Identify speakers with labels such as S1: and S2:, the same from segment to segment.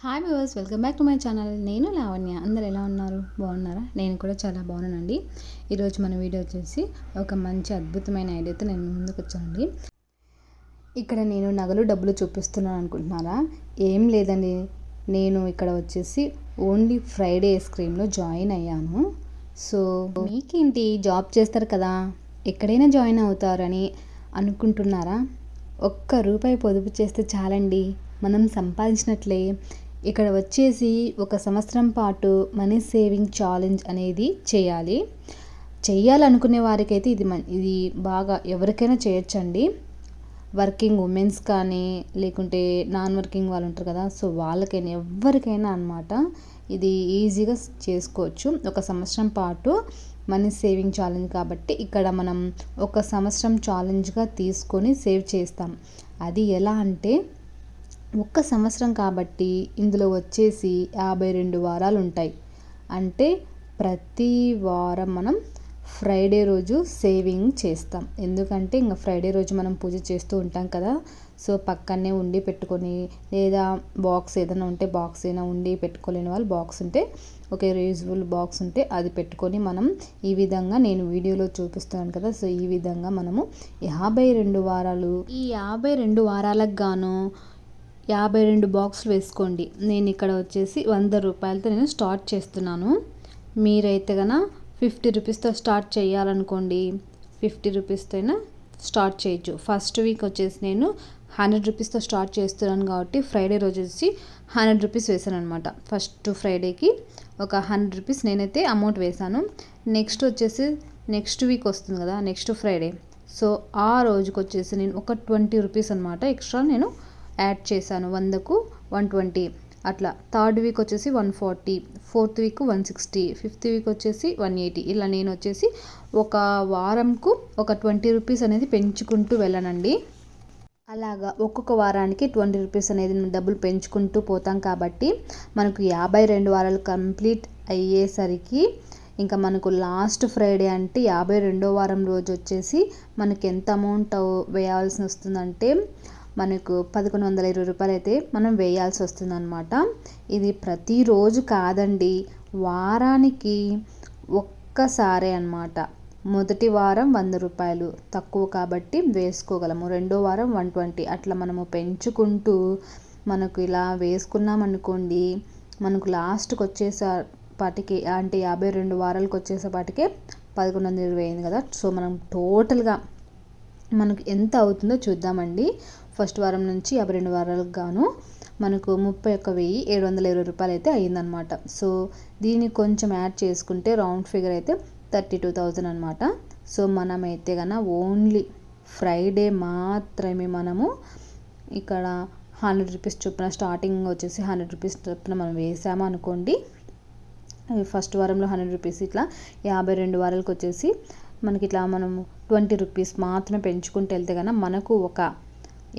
S1: Hi viewers welcome back to my channel నేను లావణ్య. అందరు ఎలా ఉన్నారు? బాగున్నారా? నేను కూడా చాలా బాగున్నానండి. ఈరోజు మన వీడియో వచ్చేసి ఒక మంచి అద్భుతమైన ఐడియాతో నేను ముందుకు వచ్చానండి. ఇక్కడ నేను నగలు డబ్బులు చూపిస్తున్నాను అనుకుంటున్నారా? ఏం లేదండి. నేను ఇక్కడ వచ్చేసి ఓన్లీ ఫ్రైడే ఐస్ క్రీమ్లో జాయిన్ అయ్యాను. సో మీకేంటి? జాబ్ చేస్తారు కదా. ఎక్కడైనా జాయిన్ అవుతారని అనుకుంటున్నారా? ఒక్క రూపాయి పొదుపు చేస్తే చాలండి. మనం సంపాదించినట్లే. ఇక్కడ వచ్చేసి ఒక సంవత్సరం పాటు మనీ సేవింగ్ ఛాలెంజ్ అనేది చేయాలి. చేయాలనుకునే వారికైతే ఇది ఇది బాగా ఎవరికైనా చేయొచ్చండి. వర్కింగ్ ఉమెన్స్ కానీ లేకుంటే నాన్ వర్కింగ్ వాళ్ళు ఉంటారు కదా సో వాళ్ళకైనా ఎవరికైనా అనమాట ఇది ఈజీగా చేసుకోవచ్చు. ఒక సంవత్సరం పాటు మనీ సేవింగ్ ఛాలెంజ్ కాబట్టి ఇక్కడ మనం ఒక సంవత్సరం ఛాలెంజ్గా తీసుకొని సేవ్ చేస్తాం. అది ఎలా అంటే ఒక్క సంవత్సరం కాబట్టి ఇందులో వచ్చేసి యాభై రెండు వారాలు ఉంటాయి. అంటే ప్రతి వారం మనం ఫ్రైడే రోజు సేవింగ్ చేస్తాం. ఎందుకంటే ఇంకా ఫ్రైడే రోజు మనం పూజ చేస్తూ ఉంటాం కదా. సో పక్కనే ఉండి పెట్టుకొని లేదా బాక్స్ ఏదైనా ఉంటే బాక్స్ అయినా ఉండి పెట్టుకోలేని వాళ్ళు బాక్స్ ఉంటే ఒక రీజనబుల్ బాక్స్ ఉంటే అది పెట్టుకొని మనం ఈ విధంగా నేను వీడియోలో చూపిస్తాను కదా. సో ఈ విధంగా మనము యాభై రెండు వారాలు ఈ యాభై రెండు వారాలకు గాను యాభై రెండు బాక్సులు వేసుకోండి. నేను ఇక్కడ వచ్చేసి వంద రూపాయలతో నేను స్టార్ట్ చేస్తున్నాను. మీరైతే కనుక ఫిఫ్టీ రూపీస్తో స్టార్ట్ చేయాలనుకోండి. ఫిఫ్టీ రూపీస్తో అయినా స్టార్ట్ చేయొచ్చు. ఫస్ట్ వీక్ వచ్చేసి నేను హండ్రెడ్ రూపీస్తో స్టార్ట్ చేస్తున్నాను కాబట్టి ఫ్రైడే రోజు వచ్చి హండ్రెడ్ రూపీస్ వేసాను అనమాట ఫస్ట్ ఫ్రైడేకి ఒక హండ్రెడ్ రూపీస్ నేనైతే అమౌంట్ వేశాను. నెక్స్ట్ వచ్చేసి నెక్స్ట్ వీక్ వస్తుంది కదా నెక్స్ట్ ఫ్రైడే. సో ఆ రోజుకి వచ్చేసి నేను ఒక ట్వంటీ రూపీస్ అనమాట ఎక్స్ట్రా నేను యాడ్ చేశాను వందకు వన్ ట్వంటీ. అట్లా థర్డ్ వీక్ వచ్చేసి one forty fourth week one sixty fifth week వచ్చేసి వన్ ఎయిటీ. ఇలా నేను వచ్చేసి ఒక వారంకు ఒక ట్వంటీ రూపీస్ అనేది పెంచుకుంటూ వెళ్ళనండి. అలాగా ఒక్కొక్క వారానికి ట్వంటీ రూపీస్ అనేది డబ్బులు పెంచుకుంటూ పోతాం కాబట్టి మనకు యాభై రెండు వారాలు కంప్లీట్ అయ్యేసరికి ఇంకా మనకు లాస్ట్ ఫ్రైడే అంటే యాభై రెండో వారం రోజు వచ్చేసి మనకి ఎంత అమౌంట్ వేయాల్సి వస్తుందంటే మనకు పదకొండు వందల ఇరవై రూపాయలు అయితే మనం వేయాల్సి వస్తుందన్నమాట. ఇది ప్రతిరోజు కాదండి వారానికి ఒక్కసారే అనమాట మొదటి వారం వంద రూపాయలు తక్కువ కాబట్టి వేసుకోగలము. రెండో వారం వన్ ట్వంటీ. అట్లా మనము పెంచుకుంటూ మనకు ఇలా వేసుకున్నామనుకోండి మనకు లాస్ట్కి వచ్చేసేపాటికి అంటే యాభై రెండు వారాలకు వచ్చేసేపాటికే పదకొండు వందల ఇరవై అయింది కదా. సో మనం టోటల్గా మనకు ఎంత అవుతుందో చూద్దామండి. ఫస్ట్ వారం నుంచి యాభై రెండు వారాలకు గాను మనకు ముప్పై ఒక్క వెయ్యి ఏడు వందల ఇరవై రూపాయలు అయితే అయ్యిందనమాట సో దీన్ని కొంచెం యాడ్ చేసుకుంటే రౌండ్ ఫిగర్ అయితే థర్టీ టూ థౌజండ్ అనమాట సో మనమైతే కన్నా ఓన్లీ ఫ్రైడే మాత్రమే మనము ఇక్కడ హండ్రెడ్ రూపీస్ చొప్పున స్టార్టింగ్ వచ్చేసి హండ్రెడ్ రూపీస్ చొప్పున మనం వేసాము అనుకోండి. ఫస్ట్ వారంలో హండ్రెడ్ రూపీస్ ఇట్లా యాభై రెండు వారాలకు వచ్చేసి మనకి ఇట్లా మనం ట్వంటీ రూపీస్ మాత్రమే పెంచుకుంటూ వెళ్తే కనుక మనకు ఒక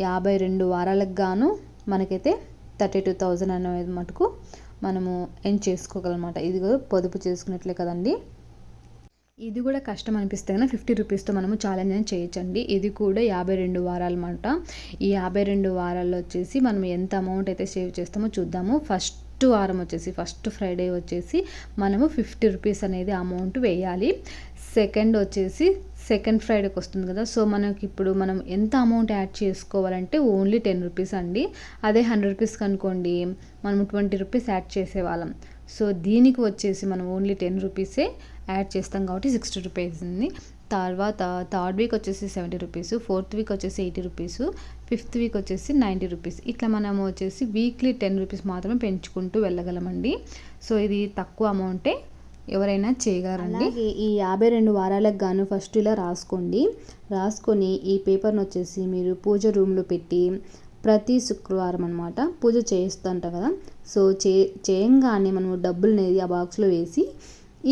S1: యాభై రెండు వారాలకు గాను మనకైతే థర్టీ టూ థౌజండ్ అనేది మటుకు మనము ఎండ్ చేసుకోగలమాట ఇది కూడా పొదుపు చేసుకున్నట్లే కదండి. ఇది కూడా కష్టం అనిపిస్తే కనుక ఫిఫ్టీ రూపీస్తో మనము ఛాలెంజ్ అని చేయొచ్చండి. ఇది కూడా యాభై రెండు వారాలు అనమాట ఈ యాభై రెండు వారాల్లో వచ్చేసి మనం ఎంత అమౌంట్ అయితే సేవ్ చేస్తామో చూద్దాము. ఫస్ట్ ఫస్ట్ వారం వచ్చేసి ఫస్ట్ ఫ్రైడే వచ్చేసి మనము ఫిఫ్టీ రూపీస్ అనేది అమౌంట్ వేయాలి. సెకండ్ వచ్చేసి సెకండ్ ఫ్రైడేకి వస్తుంది కదా. సో మనకి ఇప్పుడు మనం ఎంత అమౌంట్ యాడ్ చేసుకోవాలంటే ఓన్లీ టెన్ రూపీస్ అండి. అదే హండ్రెడ్ రూపీస్కి అనుకోండి మనం ట్వంటీ రూపీస్ యాడ్ చేసేవాళ్ళం. సో దీనికి వచ్చేసి మనం ఓన్లీ టెన్ రూపీసే యాడ్ చేస్తాం కాబట్టి సిక్స్టీ రూపీస్ ఉంది తర్వాత థర్డ్ వీక్ వచ్చేసి సెవెంటీ రూపీస్ ఫోర్త్ వీక్ వచ్చేసి ఎయిటీ రూపీస్ ఫిఫ్త్ వీక్ వచ్చేసి నైంటీ రూపీస్. ఇట్లా మనము వచ్చేసి వీక్లీ టెన్ రూపీస్ మాత్రమే పెంచుకుంటూ వెళ్ళగలమండి. సో ఇది తక్కువ అమౌంటే ఎవరైనా చేయగలరండి. ఈ యాభై రెండు వారాలకు గాను ఫస్ట్ ఇలా రాసుకోండి. రాసుకొని ఈ పేపర్ను వచ్చేసి మీరు పూజ రూమ్లో పెట్టి ప్రతి శుక్రవారం అనమాట పూజ చేస్తుంటాం కదా. సో చే చేయంగానే మనము డబ్బులు అనేది ఆ బాక్స్లో వేసి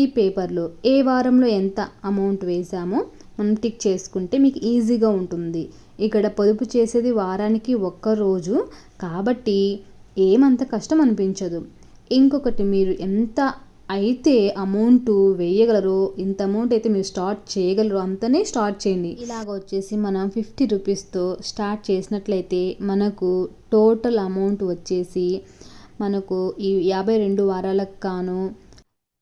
S1: ఈ పేపర్లో ఏ వారంలో ఎంత అమౌంట్ వేసామో మనం టిక్ చేసుకుంటే మీకు ఈజీగా ఉంటుంది. ఇక్కడ పొదుపు చేసేది వారానికి ఒక్క రోజు కాబట్టి ఏమంత కష్టం అనిపించదు. ఇంకొకటి మీరు ఎంత అయితే అమౌంట్ వేయగలరు ఇంత అమౌంట్ అయితే మీరు స్టార్ట్ చేయగలరు అంతనే స్టార్ట్ చేయండి. ఇలాగ వచ్చేసి మనం ఫిఫ్టీ రూపీస్తో స్టార్ట్ చేసినట్లయితే మనకు టోటల్ అమౌంట్ వచ్చేసి మనకు ఈ యాభై రెండు వారాలకు కాను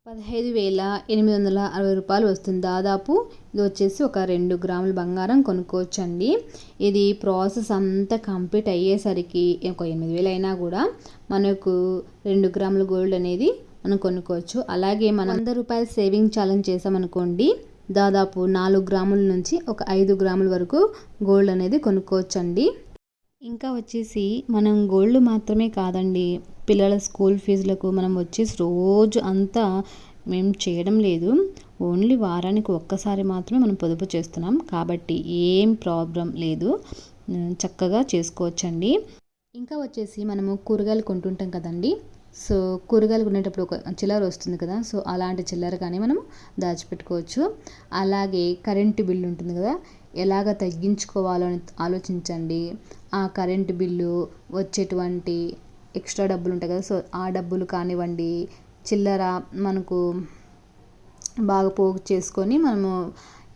S1: పదహైదు వేల ఎనిమిది వందల అరవై రూపాయలు వస్తుంది. దాదాపు ఇది వచ్చేసి ఒక రెండు గ్రాముల బంగారం కొనుక్కోవచ్చండి. ఇది ప్రాసెస్ అంతా కంప్లీట్ అయ్యేసరికి ఒక ఎనిమిది వేలు అయినా కూడా మనకు రెండు గ్రాముల గోల్డ్ అనేది మనం కొనుక్కోవచ్చు. అలాగే మనం వంద రూపాయలు సేవింగ్ ఛాలెంజ్ చేసామనుకోండి దాదాపు నాలుగు గ్రాముల నుంచి ఒక ఐదు గ్రాముల వరకు గోల్డ్ అనేది కొనుక్కోవచ్చు అండి ఇంకా వచ్చేసి మనం గోల్డ్ మాత్రమే కాదండి పిల్లల స్కూల్ ఫీజులకు మనం వచ్చేసి రోజు అంతా మేము చేయడం లేదు. ఓన్లీ వారానికి ఒక్కసారి మాత్రమే మనం పొదుపు చేస్తున్నాం. కాబట్టి ఏం ప్రాబ్లం లేదు. చక్కగా చేసుకోవచ్చండి. ఇంకా వచ్చేసి మనము కూరగాయలు కొంటుంటాం కదండి సో కూరగాయలు కొనేటప్పుడు ఒక చిల్లర వస్తుంది కదా సో అలాంటి చిల్లర కానీ మనం దాచిపెట్టుకోవచ్చు. అలాగే కరెంటు బిల్లు ఉంటుంది కదా ఎలాగ తగ్గించుకోవాలో అని ఆలోచించండి. ఆ కరెంటు బిల్లు వచ్చేటువంటి ఎక్స్ట్రా డబ్బులు ఉంటాయి కదా సో ఆ డబ్బులు కానివ్వండి చిల్లర మనకు బాగా పోగు చేసుకొని మనము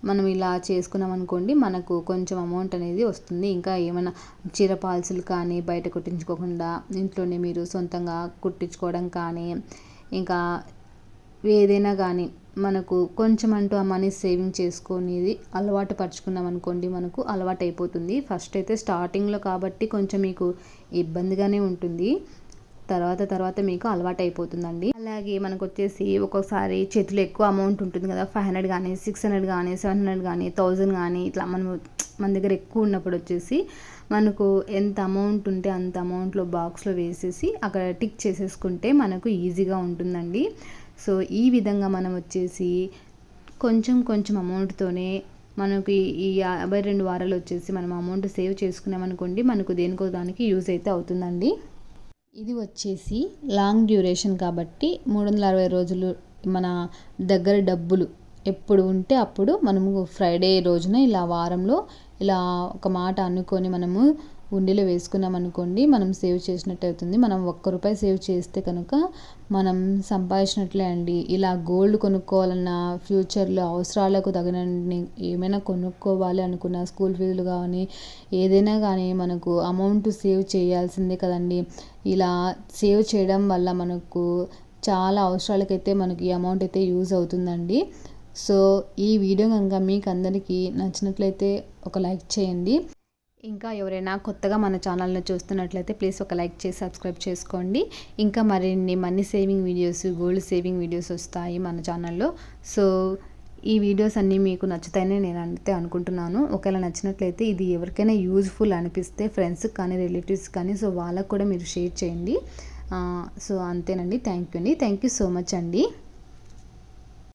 S1: మనం ఇలా చేసుకున్నాం అనుకోండి మనకు కొంచెం అమౌంట్ అనేది వస్తుంది. ఇంకా ఏమైనా చీర పాల్సులు కానీ బయట కుట్టించుకోకుండా ఇంట్లోనే మీరు సొంతంగా కుట్టించుకోవడం కానీ ఇంకా ఏదైనా కానీ మనకు కొంచెం అంటూ ఆ మనీ సేవింగ్ చేసుకునేది అలవాటు పరుచుకున్నాం అనుకోండి మనకు అలవాటు అయిపోతుంది. ఫస్ట్ అయితే స్టార్టింగ్లో కాబట్టి కొంచెం మీకు ఇబ్బందిగానే ఉంటుంది. తర్వాత తర్వాత మీకు అలవాటు అయిపోతుందండి అలాగే మనకు వచ్చేసి ఒక్కొక్కసారి చేతిలో ఎక్కువ అమౌంట్ ఉంటుంది కదా ఫైవ్ హండ్రెడ్ కానీ సిక్స్ హండ్రెడ్ కానీ సెవెన్ హండ్రెడ్ కానీ థౌజండ్ కానీ ఇట్లా మనం మన దగ్గర ఎక్కువ ఉన్నప్పుడు వచ్చేసి మనకు ఎంత అమౌంట్ ఉంటే అంత అమౌంట్లో బాక్స్లో వేసేసి అక్కడ టిక్ చేసేసుకుంటే మనకు ఈజీగా ఉంటుందండి. సో ఈ విధంగా మనం వచ్చేసి కొంచెం కొంచెం అమౌంట్తోనే మనకి ఈ యాభై రెండు వారాలు వచ్చేసి మనం అమౌంట్ సేవ్ చేసుకున్నామనుకోండి మనకు దేనికో దానికి యూజ్ అయితే అవుతుందండి. ఇది వచ్చేసి లాంగ్ డ్యూరేషన్ కాబట్టి మూడు వందల అరవై రోజులు మన దగ్గర డబ్బులు ఎప్పుడు ఉంటే అప్పుడు మనము ఫ్రైడే రోజున ఇలా వారంలో ఇలా ఒక మాట అనుకొని మనము ఉండిలో వేసుకున్నాం అనుకోండి మనం సేవ్ చేసినట్టు అవుతుంది. మనం ఒక్క రూపాయి సేవ్ చేస్తే కనుక మనం సంపాదించినట్లే అండి. ఇలా గోల్డ్ కొనుక్కోవాలన్నా ఫ్యూచర్లో అవసరాలకు తగినన్ని ఏమైనా కొనుక్కోవాలి అనుకున్న స్కూల్ ఫీజులు కానీ ఏదైనా కానీ మనకు అమౌంట్ సేవ్ చేయాల్సిందే కదండి. ఇలా సేవ్ చేయడం వల్ల మనకు చాలా అవసరాలకైతే మనకి ఈ అమౌంట్ అయితే యూజ్ అవుతుందండి. సో ఈ వీడియో కనుక మీకు అందరికీ నచ్చినట్లయితే ఒక లైక్ చేయండి. ఇంకా ఎవరైనా కొత్తగా మన ఛానల్ని చూస్తున్నట్లయితే ప్లీజ్ ఒక లైక్ చేసి సబ్స్క్రైబ్ చేసుకోండి. ఇంకా మరిన్ని money saving videos gold saving videos వస్తాయి మన ఛానల్లో సో ఈ వీడియోస్ అన్నీ మీకు నచ్చుతాయని నేను అంతే అనుకుంటున్నాను. ఒకవేళ నచ్చినట్లయితే ఇది ఎవరికైనా యూజ్ఫుల్ అనిపిస్తే ఫ్రెండ్స్కి కానీ రిలేటివ్స్ కానీ సో వాళ్ళకు కూడా మీరు షేర్ చేయండి. సో అంతేనండి. థ్యాంక్ యూ అండి. థ్యాంక్ యూ సో మచ్ అండి.